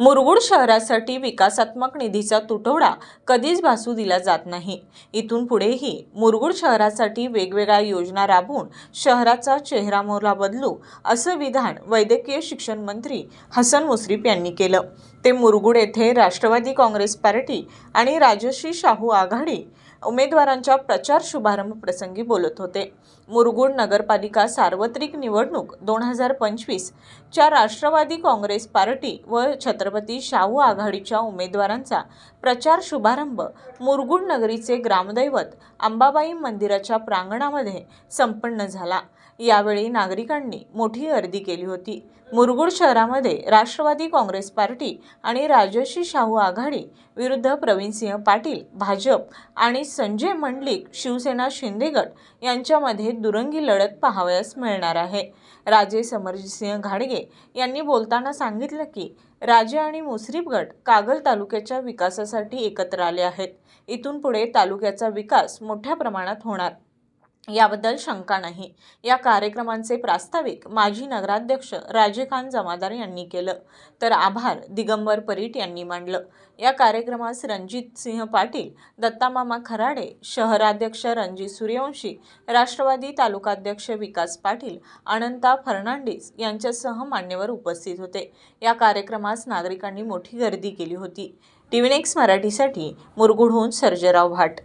मुरगुड शहरासाठी विकासात्मक निधीचा तुटवडा कधीच भासू दिला जात नाही. इथून पुढेही मुरगुड शहरासाठी वेगवेगळ्या योजना राबवून शहराचा चेहरा मोहरा बदलू असं विधान वैद्यकीय शिक्षण मंत्री हसन मुश्रीफ यांनी केलं. ते मुरगुड येथे राष्ट्रवादी काँग्रेस पार्टी आणि राजश्री शाहू आघाडी उमेदवारांच्या प्रचार शुभारंभ प्रसंगी बोलत होते. मुरगुड नगरपालिका सार्वत्रिक निवडणूक दोन हजार पंचवीसच्या राष्ट्रवादी काँग्रेस पार्टी व छत्र छत्रपती शाहू आघाडीच्या उमेदवारांचा प्रचार शुभारंभ मुरगुड नगरीचे ग्रामदैवत अंबाबाई मंदिराच्या प्रांगणामध्ये संपन्न झाला. यावेळी नागरिकांनी मोठी गर्दी केली होती. मुरगुड शहरामध्ये राष्ट्रवादी काँग्रेस पार्टी आणि राजर्षी शाहू आघाडी विरुद्ध प्रवीणसिंह पाटील भाजप आणि संजय मंडलिक शिवसेना शिंदे गट यांच्यामध्ये दुरंगी लढत पाहावयास मिळणार आहे. राजे समरजितसिंह घाडगे यांनी बोलताना सांगितलं की राजे आणि मुसरीफ गट कागल तालुक्याच्या विकासासाठी एकत्र आले आहेत. इथून पुढे तालुक्याचा विकास मोठ्या प्रमाणात होणार. याबद्दल शंका नाही. या कार्यक्रमांचे प्रास्ताविक माजी नगराध्यक्ष राजेखान जमादार यांनी केलं. तर आभार दिगंबर परीट यांनी मांडलं. या कार्यक्रमास रणजित सिंह पाटील दत्तामामा खराडे शहराध्यक्ष रणजित सूर्यवंशी राष्ट्रवादी तालुकाध्यक्ष विकास पाटील अनंता फर्नांडिस यांच्यासह मान्यवर उपस्थित होते. या कार्यक्रमास नागरिकांनी मोठी गर्दी केली होती. टी व्ही नेक्स्ट मराठीसाठी मुरगुडहून सर्जेराव भाट.